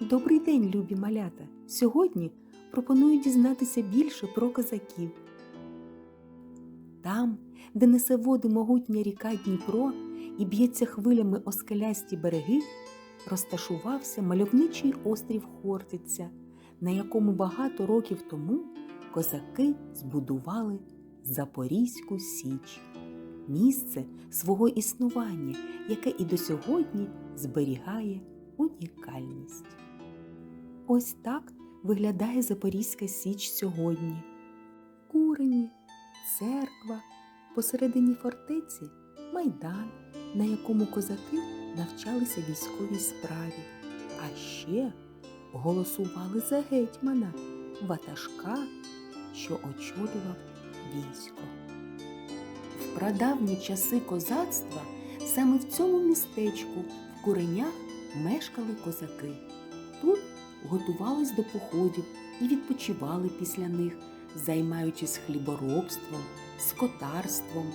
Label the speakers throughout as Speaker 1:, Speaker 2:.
Speaker 1: Добрий день, любі малята! Сьогодні пропоную дізнатися більше про козаків. Там, де несе води могутня ріка Дніпро і б'ється хвилями о скелясті береги, розташувався мальовничий острів Хортиця, на якому багато років тому козаки збудували Запорізьку Січ, місце свого існування, яке і до сьогодні зберігає унікальність. Ось так виглядає Запорізька Січ сьогодні. Курені, церква, посередині фортеці майдан, на якому козаки навчалися військовій справі, а ще голосували за гетьмана, ватажка, що очолював військо. В прадавні часи козацтва саме в цьому містечку в куренях мешкали козаки. Тут готувались до походів і відпочивали після них, займаючись хліборобством, скотарством,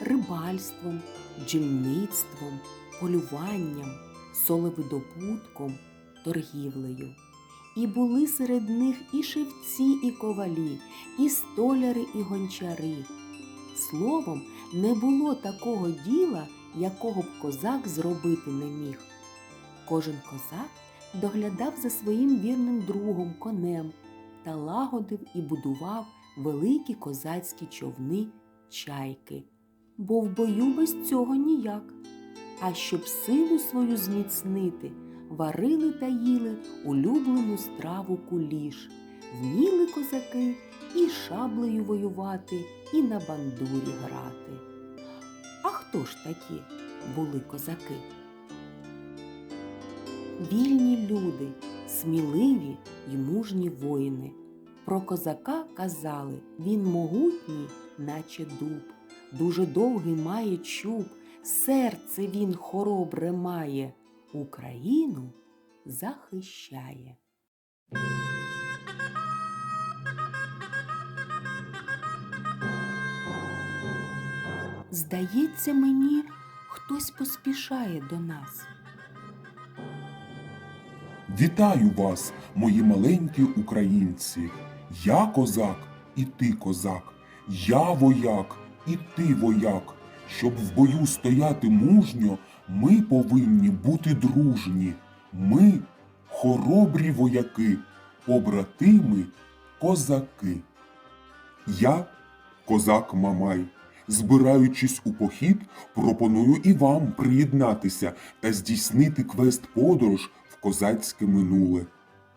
Speaker 1: рибальством, бджільництвом, полюванням, солевидобутком, торгівлею. І були серед них і шевці, і ковалі, і столяри, і гончари. Словом, не було такого діла, якого б козак зробити не міг. Кожен козак доглядав за своїм вірним другом конем та лагодив і будував великі козацькі човни чайки, бо в бою без цього ніяк. А щоб силу свою зміцнити, варили та їли улюблену страву куліш, вміли козаки і шаблею воювати, і на бандурі грати. А хто ж такі були козаки? Вільні люди, сміливі й мужні воїни. Про козака казали він могутній, наче дуб, дуже довгий має чуб, серце він хоробре має, Україну захищає. Здається мені, хтось поспішає до нас.
Speaker 2: Вітаю вас, мої маленькі українці. Я козак, і ти козак. Я вояк, і ти вояк. Щоб в бою стояти мужньо, ми повинні бути дружні. Ми хоробрі вояки, побратими, козаки. Я козак Мамай. Збираючись у похід, пропоную і вам приєднатися та здійснити квест-подорож в козацьке минуле.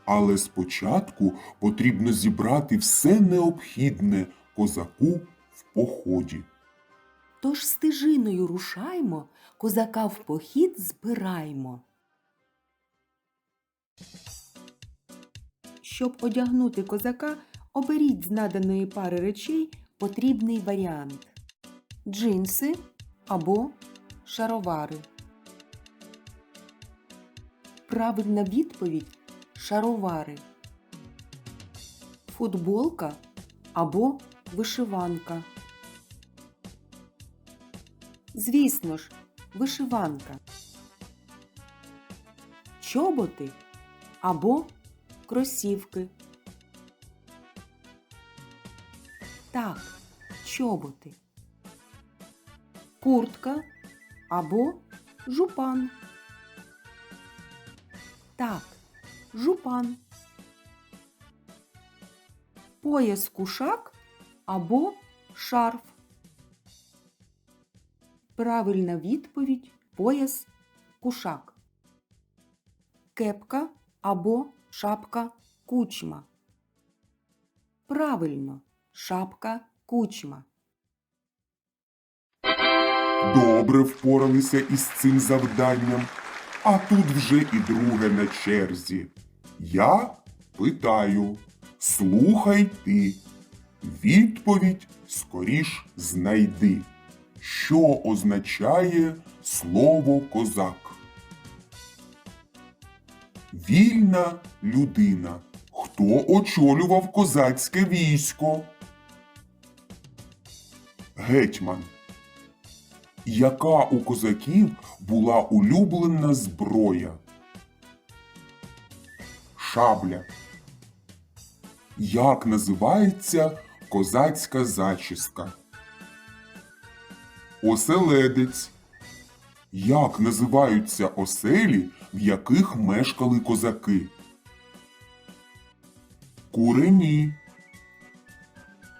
Speaker 2: Але спочатку потрібно зібрати все необхідне козаку в поході.
Speaker 1: Тож стежиною рушаймо, козака в похід збираймо. Щоб одягнути козака, оберіть з наданої пари речей потрібний варіант джинси або шаровари. Правильна відповідь шаровари. Футболка або вишиванка. Звісно ж, вишиванка. Чоботи або кросівки. Так, чоботи. Куртка або жупан. Так, жупан. Пояс кушак або шарф. Правильна відповідь пояс кушак. Кепка або шапка кучма. Правильно, шапка кучма.
Speaker 2: Добре впоралися із цим завданням, а тут вже і друге на черзі. Я питаю, слухай ти, відповідь скоріш знайди. Що означає слово козак? Вільна людина. Хто очолював козацьке військо? Гетьман. Яка у козаків була улюблена зброя? шабля. Як називається козацька зачіска? Оселедець. Як називаються оселі, в яких мешкали козаки? Курені.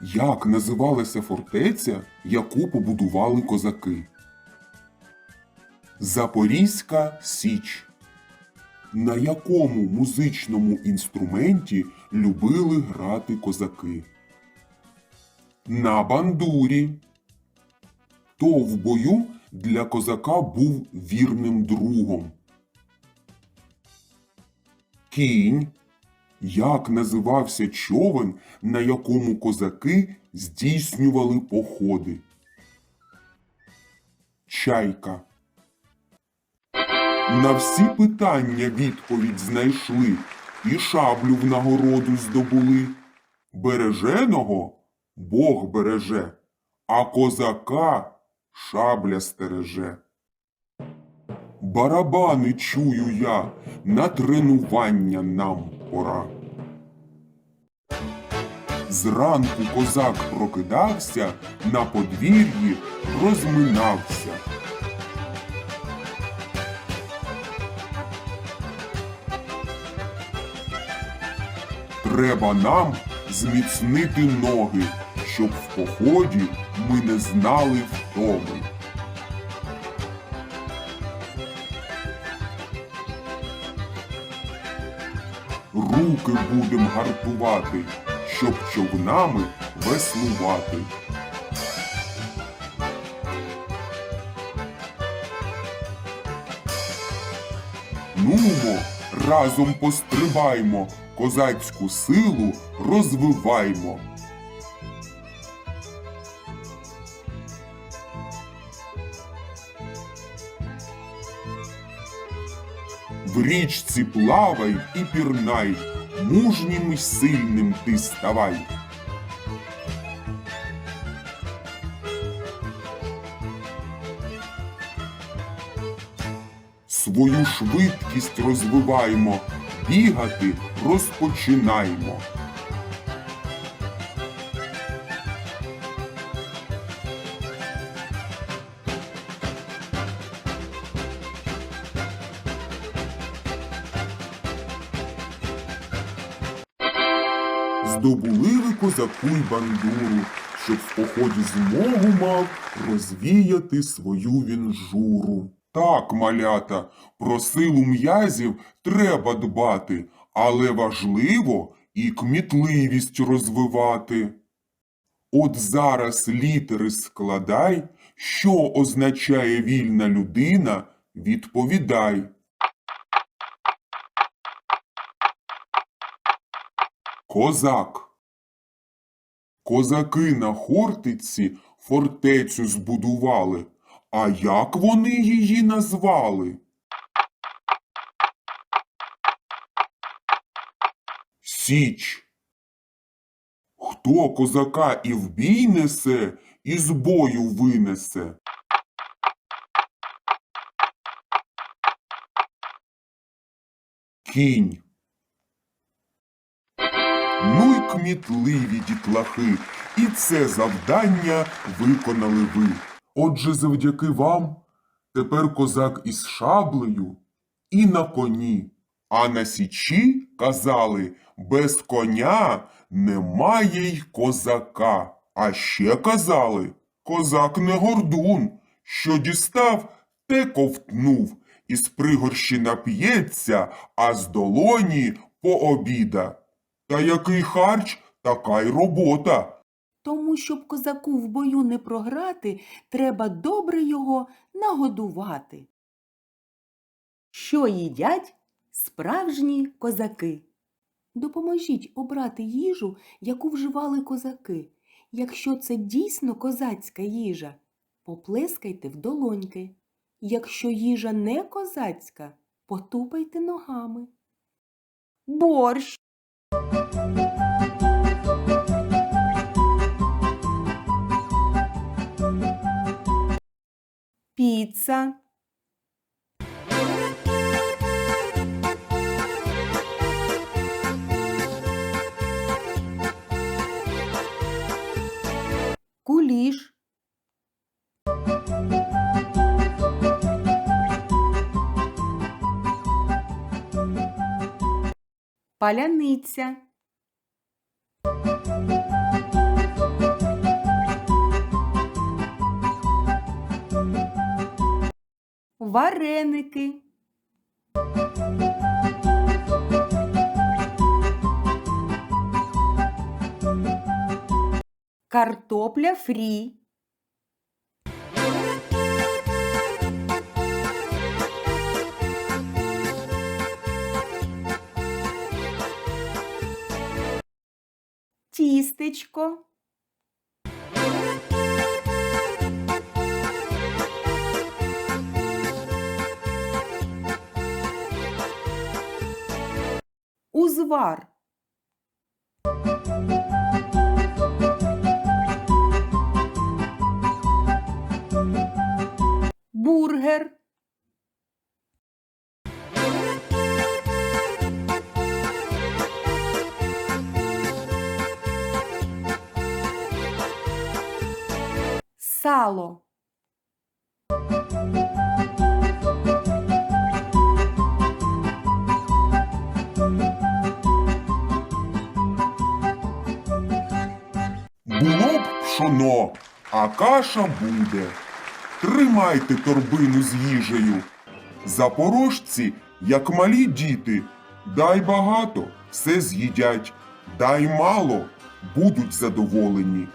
Speaker 2: Як називалася фортеця, яку побудували козаки? Запорізька Січ. На якому музичному інструменті любили грати козаки? На бандурі. Хто в бою для козака був вірним другом? Кінь. Як називався човен, на якому козаки здійснювали походи? Чайка. На всі питання відповідь знайшли і шаблю в нагороду здобули. Береженого Бог береже, а козака шабля стереже. Барабани чую я, на тренування нам пора. Зранку козак прокидався, на подвір'ї розминався. Треба нам зміцнити ноги, щоб в поході ми не знали втоми. Руки будем гартувати, щоб човнами веслувати. Нумо, разом пострибаймо, козацьку силу розвиваймо. В річці плавай і пірнай, мужнім і сильним ти ставай. Свою швидкість розвиваймо, бігати розпочинаймо. Здобули ви козаку й бандуру, щоб в поході змогу мав розвіяти свою він журу. Так, малята, про силу м'язів треба дбати, але важливо і кмітливість розвивати. От зараз літери складай, що означає вільна людина, відповідай. Козак. Козаки на Хортиці фортецю збудували. А як вони її назвали? Січ. Хто козака і в бій несе, і з бою винесе? Кінь. Ну й кмітливі дітлахи, і це завдання виконали ви. Отже, завдяки вам тепер козак із шаблею і на коні. А на січі казали, без коня немає й козака. А ще казали, козак не гордун, що дістав, те ковтнув, із пригорщі нап'ється, а з долоні пообіда. Та який харч, така й робота.
Speaker 1: Тому, щоб козаку в бою не програти, треба добре його нагодувати. Що їдять справжні козаки? Допоможіть обрати їжу, яку вживали козаки. Якщо це дійсно козацька їжа, поплескайте в долоньки. Якщо їжа не козацька, потупайте ногами. Борщ. Піца. Куліш. Паляниця. Вареники. Картопля фрі. Тістечко. Узвар. Бургер. Сало.
Speaker 2: Було б пшоно, а каша буде. Тримайте торбину з їжею. Запорожці, як малі діти, дай багато, все з'їдять, дай мало, будуть задоволені.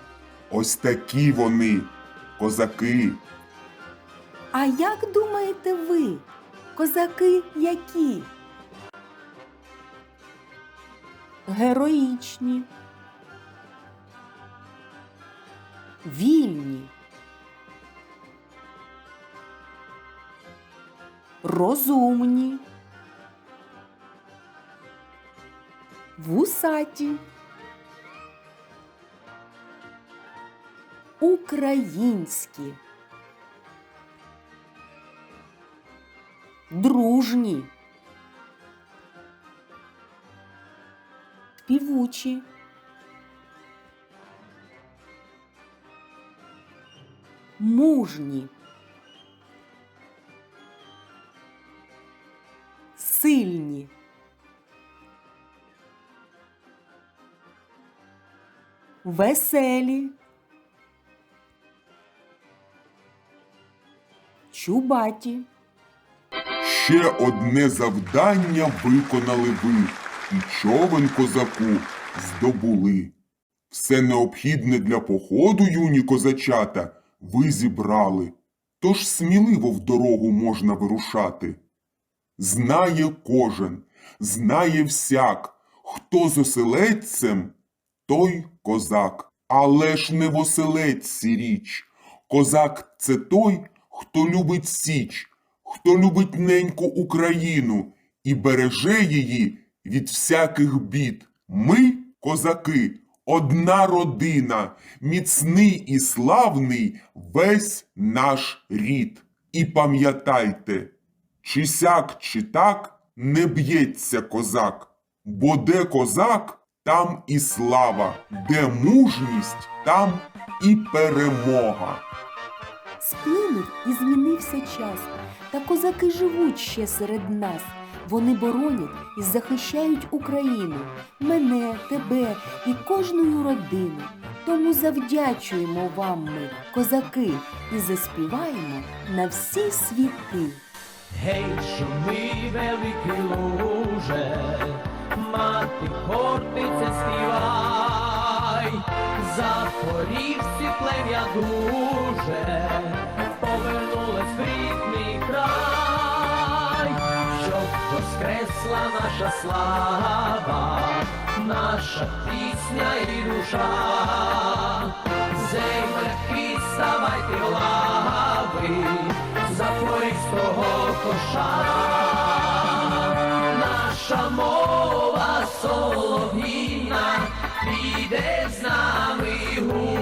Speaker 2: Ось такі вони, козаки.
Speaker 1: А як думаєте ви, козаки які? Героїчні. Вільні. Розумні. Вусаті. Українські. дружні, співучі, мужні, веселі, чубаті.
Speaker 2: Ще одне завдання виконали ви, і човен козаку здобули. Все необхідне для походу, юні козачата, ви зібрали, тож сміливо в дорогу можна вирушати. Знає кожен, знає всяк, хто з оселедцем, той козак. Але ж не в річ. Козак це той, хто любить січ, хто любить неньку Україну і береже її від всяких бід. Ми, козаки, одна родина, міцний і славний весь наш рід. І пам'ятайте, чи сяк, чи так не б'ється козак, бо де козак, там і слава, де мужність, там і перемога.
Speaker 1: Сплинув і змінився час, та козаки живуть ще серед нас. Вони боронять і захищають Україну, мене, тебе і кожну родину. Тому завдячуємо вам ми, козаки, і заспіваємо на всі світи.
Speaker 3: Гей, шуми великий луже, мати хортиця співай, запорівці плем'я дуже, повернулась в рідний край, щоб воскресла наша слава, наша пісня і душа, земляки, ставайте лави, запорізького коша. Наша мова солов'їна піде з нами гулики,